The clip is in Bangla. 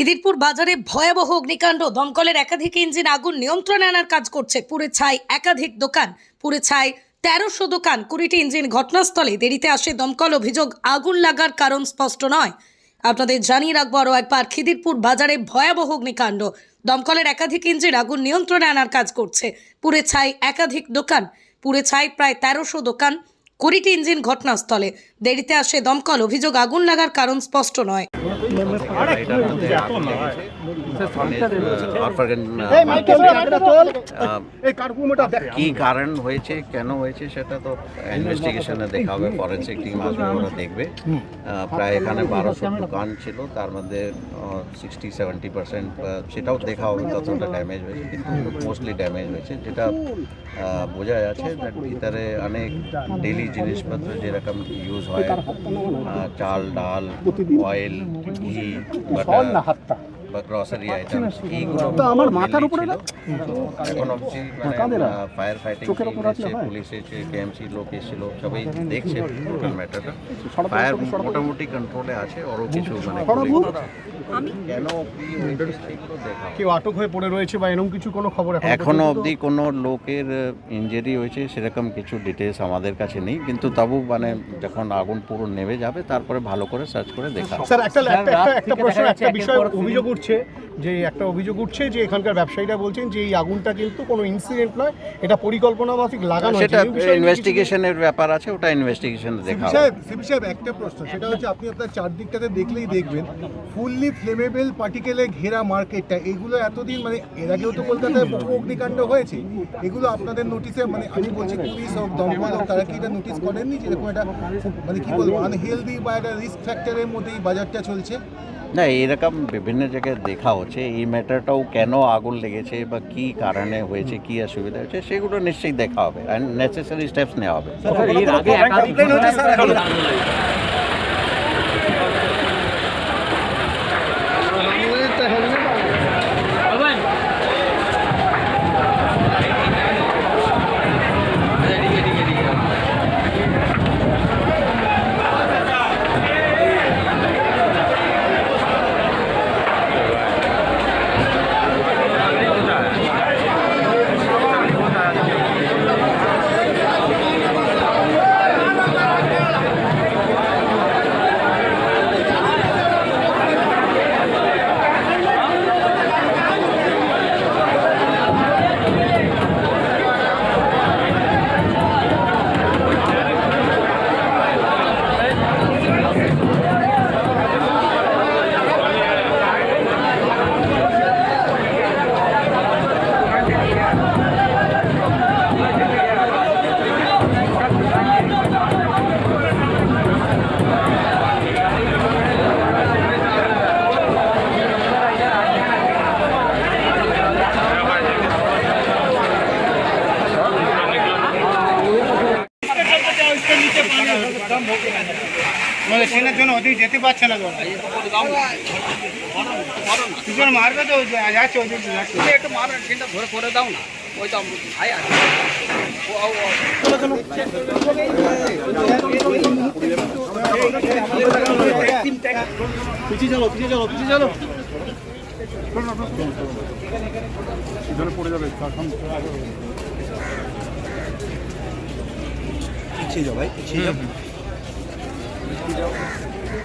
খিদিরপুর বাজারে ভয়াবহ অগ্নিকাণ্ড। দমকলের একাধিক ইঞ্জিন আগুন নিয়ন্ত্রণে আনার কাজ করছে। পুরে ছাই একাধিক দোকান। পুরে ছাই তেরোশো দোকান। কুড়িটি ইঞ্জিন ঘটনাস্থলে দেরিতে আসে দমকল অভিযোগ আগুন লাগার কারণ স্পষ্ট নয়। আপনাদের জানিয়ে রাখব আরও একবার, খিদিরপুর বাজারে ভয়াবহ অগ্নিকাণ্ড। দমকলের একাধিক ইঞ্জিন আগুন নিয়ন্ত্রণে আনার কাজ করছে। পুরে ছাই একাধিক দোকান। পুরে ছাই প্রায় তেরোশো দোকান। কুড়িটি ইঞ্জিন ঘটনাস্থলে। দেরিতে আসে দমকল। অভিযোগ আগুন লাগার কারণ স্পষ্ট নয়। কি কারণ হয়েছে, কেন হয়েছে সেটা তো ইনভেস্টিগেশনে দেখা হবে ফরেন্সিক টিম আসবে, ওরা দেখবে। প্রায় এখানে বারোশো দোকান ছিল, তার মধ্যে সিক্সটি সেভেন্টি পার্সেন্ট সেটাও দেখা হবে কতটা ড্যামেজ হয়েছে, কিন্তু মোস্টলি ড্যামেজ হয়েছে, যেটা বোঝা যাচ্ছে ভিতরে অনেক ডেলি জিনিসপত্র যেরকম ইউজ হয় চাল, ডাল অয়েল ঘি বাটার বা গ্রসারি আইটেম এইগুলো তো আমার মাথার উপরে এখন অবধি মানে ফায়ার ফাইটিং পুলিশ এসে কেএমসি লোক এসেছিল সবাই দেখছে টোটাল ম্যাটারটা ফায়ার মোটামুটি কন্ট্রোলে আছে আরও কিছু মানে কেউ আটক হয়ে পড়ে রয়েছে বা এরকম কিছু কোনো খবর এখনও অবধি কোনো লোকের ইঞ্জুরি হয়েছে সেরকম কিছু ডিটেলস আমাদের কাছে নেই। কিন্তু তবু মানে যখন আগুন পুরো নেমে যাবে তারপরে ভালো করে সার্চ করে দেখা স্যার একটা একটা একটা- একটা প্রশ্ন একটা বিষয় অভিযোগ উঠছে। যে একটা অভিযোগ উঠছে যে এখানকার ব্যবসায়ীরা বলছেন যে এই আগুনটা কিন্তু কোনো ইনসিডেন্ট নয় এটা পরিকল্পনা মাফিক লাগানো সেটা ইনভেস্টিগেশনের ব্যাপার আছে ওটা ইনভেস্টিগেশন দেখা হবে। সাহেব সিবি সাহেব একটা প্রশ্ন সেটা হচ্ছে আপনি আপনার চারদিকটাতে দেখলেই দেখবেন ফুললি ফ্লেমেবল পার্টিকেলে ঘেরা মার্কেটটা এগুলো এতদিন মানে এর আগেও তো কলকাতায় বহু অগ্নিকাণ্ড হয়েছে এগুলো আপনাদের নোটিসে মানে আমি বলছি পুলিশ হোক দমকল হোক তারা কি এটা নোটিস করেননি যে এরকম একটা মানে কি বলব আনহেলদি বা একটা রিস্ক ফ্যাক্টরের মধ্যে এই বাজারটা চলছে? না এরকম বিভিন্ন জায়গায় দেখা হচ্ছে। এই ম্যাটারটাও কেন আগুন লেগেছে বা কি কারণে হয়েছে কি অসুবিধা হয়েছে সেগুলো নিশ্চয়ই দেখা হবে। অ্যান্ড নেসেসারি স্টেপস নেওয়া হবে। মানে ট্রেনের জন্য ওদিকে যেতে পারছে না জল দুজন মারবে তো যাচ্ছে ওদিকে যাচ্ছে। একটু মারো ট্রেনটা ধরে করে দাও না। ওই তো ভাই আছে ও, ও, ও। পিছিয়ে চলো পিছিয়ে চলো পিছিয়ে চলো পিছিয়ে যাও ভাই পিছিয়ে যাও। video.